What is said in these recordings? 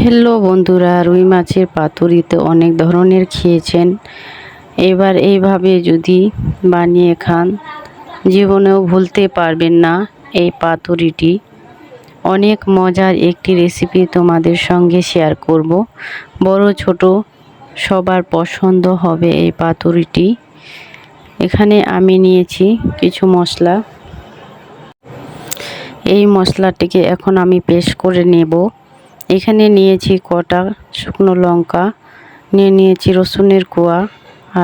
Hello বন্ধুরা, রুই মাছের পাতুরিতে অনেক ধরনের খেয়েছেন। এবার এইভাবে যদি বানিয়ে খান, জীবনেও ভুলতে পারবেন না এই পাতুরিটি। অনেক মজার একটি রেসিপি তোমাদের সঙ্গে শেয়ার করব। বড় ছোট সবার পছন্দ হবে এই পাতুরিটি। এখানে আমি নিয়েছি কিছু মশলা। এই মশলাটিকে এখন আমি পেস্ট করে নেব। এখানে নিয়েছি কটা শুকনো লঙ্কা, নিয়ে নিয়েছি রসুনের কোয়া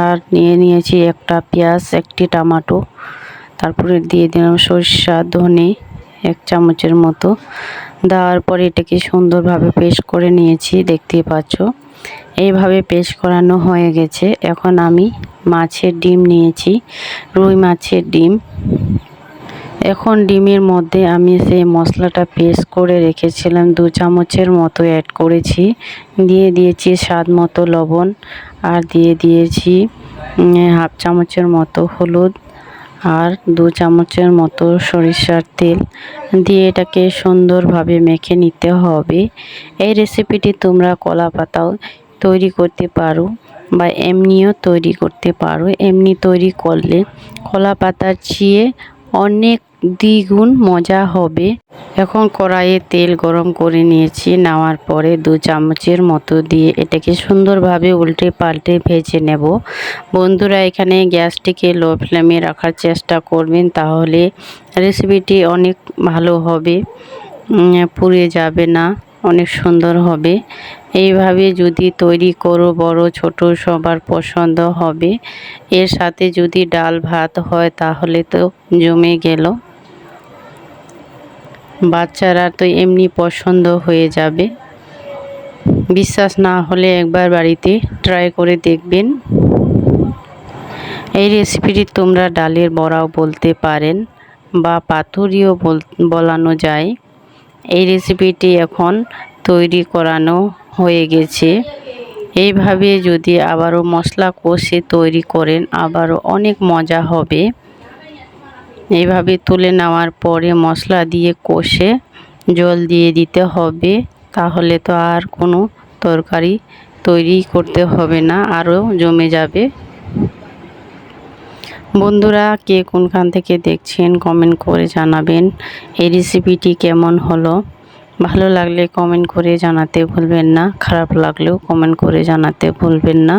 আর নিয়ে নিয়েছি একটা পেঁয়াজ, একটি টমাটো, তারপরে দিয়ে দিলাম সরিষা, ধনে এক চামচের মতো। দেওয়ার পরে এটাকে সুন্দরভাবে পেস্ট করে নিয়েছি, দেখতেই পাচ্ছ। এইভাবে পেস্ট করানো হয়ে গেছে। এখন আমি মাছের ডিম নিয়েছি, রুই মাছের ডিম। এখন ডিমের মধ্যে আমি সেই মশলাটা পেস্ট করে রেখেছিলাম, দু চামচের মতো অ্যাড করেছি। দিয়ে দিয়েছি স্বাদ মতো লবণ আর দিয়ে দিয়েছি হাফ চামচের মতো হলুদ আর দু চামচের মতো সরিষার তেল। দিয়ে এটাকে সুন্দরভাবে মেখে নিতে হবে। এই রেসিপিটি তোমরা কলা পাতাও তৈরি করতে পারো বা এমনিও তৈরি করতে পারো। এমনি তৈরি করলে কলা পাতার চেয়ে অনেক দ্বিগুণ মজা হবে। এখন কড়াইয়ে তেল গরম করে নিয়েছি, নেওয়ার পরে দু চামচের মতো দিয়ে এটাকে সুন্দরভাবে উল্টে পাল্টে ভেজে নেব। বন্ধুরা, এখানে গ্যাসটিকে লো ফ্লেমে রাখার চেষ্টা করবেন, তাহলে রেসিপিটি অনেক ভালো হবে। পুড়ে যাবে না। অনেক সুন্দর হবে। এইভাবে যদি তৈরি করো বড়, ছোট সবার পছন্দ হবে। এর সাথে যদি ডাল, ভাত হয় তাহলে তো জমে গেল। বাচ্চারা তো এমনি পছন্দ হয়ে যাবে। বিশ্বাস না হলে একবার বাড়িতে ট্রাই করে দেখবেন। এই রেসিপিটি তোমরা ডালের বড়াও বলতে পারেন বা পাথুরিও বলানো যায়। এই রেসিপিটি এখন তৈরি করানো হয়ে গেছে। এইভাবে যদি আবারও মশলা কষে তৈরি করেন, আবারও অনেক মজা হবে। এইভাবে তুলে নেওয়ার পরে মশলা দিয়ে কষে জল দিয়ে দিতে হবে। তাহলে তো আর কোনো তরকারি তৈরি করতে হবে না, আরও জমে যাবে। বন্ধুরা, কে কোনখান থেকে দেখছেন কমেন্ট করে জানাবেন। এই রেসিপিটি কেমন হলো? ভালো লাগলে কমেন্ট করে জানাতে ভুলবেন না, খারাপ লাগলেও কমেন্ট করে জানাতে ভুলবেন না।